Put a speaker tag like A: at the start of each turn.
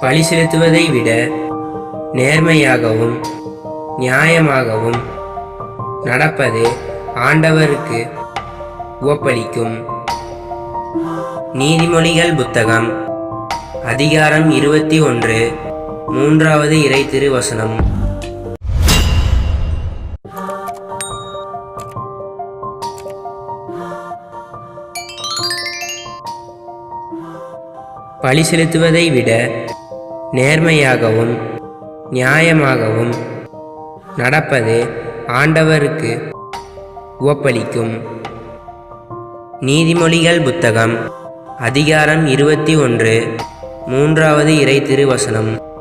A: பழி செலுத்துவதை விட நேர்மையாகவும் நியாயமாகவும் நடப்பது ஆண்டவருக்கு ஒப்பளிக்கும். நீதிமொழிகள் புத்தகம் அதிகாரம் இருபத்தி ஒன்று மூன்றாவது இறை திருவசனம். பழி செலுத்துவதை விட நேர்மையாகவும் நியாயமாகவும் நடப்பது ஆண்டவருக்கு உவப்பளிக்கும் நீதிமொழிகள் புத்தகம் அதிகாரம் இருபத்தி ஒன்று மூன்றாவது இறை திருவசனம்.